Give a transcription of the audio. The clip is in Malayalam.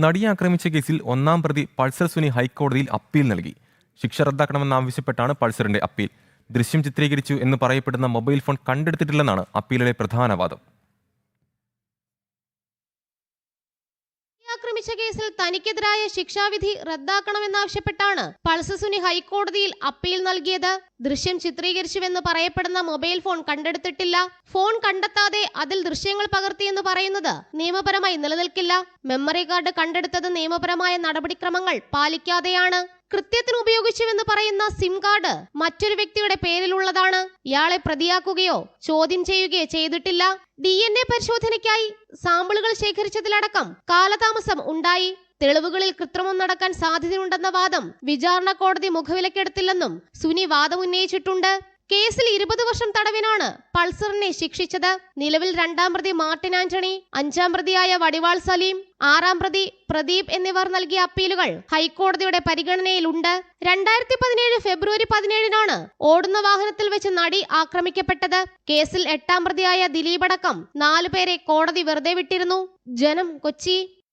നടിയെ ആക്രമിച്ച കേസിൽ ഒന്നാം പ്രതി പൾസർ സുനി ഹൈക്കോടതിയിൽ അപ്പീൽ നൽകി. ശിക്ഷ റദ്ദാക്കണമെന്നാവശ്യപ്പെട്ടാണ് പൾസറിന്റെ അപ്പീൽ. ദൃശ്യം ചിത്രീകരിച്ചു എന്ന് പറയപ്പെടുന്ന മൊബൈൽ ഫോൺ കണ്ടെടുത്തിട്ടില്ലെന്നാണ് അപ്പീലിലെ പ്രധാന വാദം. ആക്രമിച്ച കേസിൽ തനിക്കെതിരായ ശിക്ഷാവിധി റദ്ദാക്കണമെന്നാവശ്യപ്പെട്ടാണ് പൾസസുനി ഹൈക്കോടതിയിൽ അപ്പീൽ നൽകിയത്. ദൃശ്യം ചിത്രീകരിച്ചുവെന്ന് പറയപ്പെടുന്ന മൊബൈൽ ഫോൺ കണ്ടെടുത്തിട്ടില്ല. ഫോൺ കണ്ടെത്താതെ അതിൽ ദൃശ്യങ്ങൾ പകർത്തിയെന്ന് പറയുന്നത് നിയമപരമായി നിലനിൽക്കില്ല. മെമ്മറി കാർഡ് കണ്ടെടുത്തത് നിയമപരമായ നടപടിക്രമങ്ങൾ പാലിക്കാതെയാണ്. കൃത്യത്തിന് ഉപയോഗിച്ചുവെന്ന് പറയുന്ന സിം കാർഡ് മറ്റൊരു വ്യക്തിയുടെ പേരിലുള്ളതാണ്. ഇയാളെ പ്രതിയാക്കുകയോ ചോദ്യം ചെയ്യുകയോ ചെയ്തിട്ടില്ല. ഡി എൻ എ പരിശോധനയ്ക്കായി സാമ്പിളുകൾ ശേഖരിച്ചതിലടക്കം കാലതാമസം ഉണ്ടായി. തെളിവുകളിൽ കൃത്രിമം നടക്കാൻ സാധ്യതയുണ്ടെന്ന വാദം വിചാരണ കോടതി മുഖവിലക്കെടുത്തില്ലെന്നും സുനി വാദമുന്നയിച്ചിട്ടുണ്ട് കേസിൽ ഇരുപത് വർഷം തടവിനാണ് പൾസറിനെ ശിക്ഷിച്ചത്. നിലവിൽ രണ്ടാം പ്രതി മാർട്ടിൻ ആന്റണി അഞ്ചാം പ്രതിയായ വടിവാൾ സലീം ആറാം പ്രതി പ്രദീപ് എന്നിവർ നൽകിയ അപ്പീലുകൾ ഹൈക്കോടതിയുടെ പരിഗണനയിലുണ്ട്. രണ്ടായിരത്തി പതിനേഴ് ഫെബ്രുവരി പതിനേഴിനാണ് ഓടുന്ന വാഹനത്തിൽ വെച്ച് നടി ആക്രമിക്കപ്പെട്ടത്. കേസിൽ എട്ടാം പ്രതിയായ ദിലീപ് അടക്കം നാലുപേരെ കോടതി വെറുതെ വിട്ടിരുന്നു. ജനം കൊച്ചി.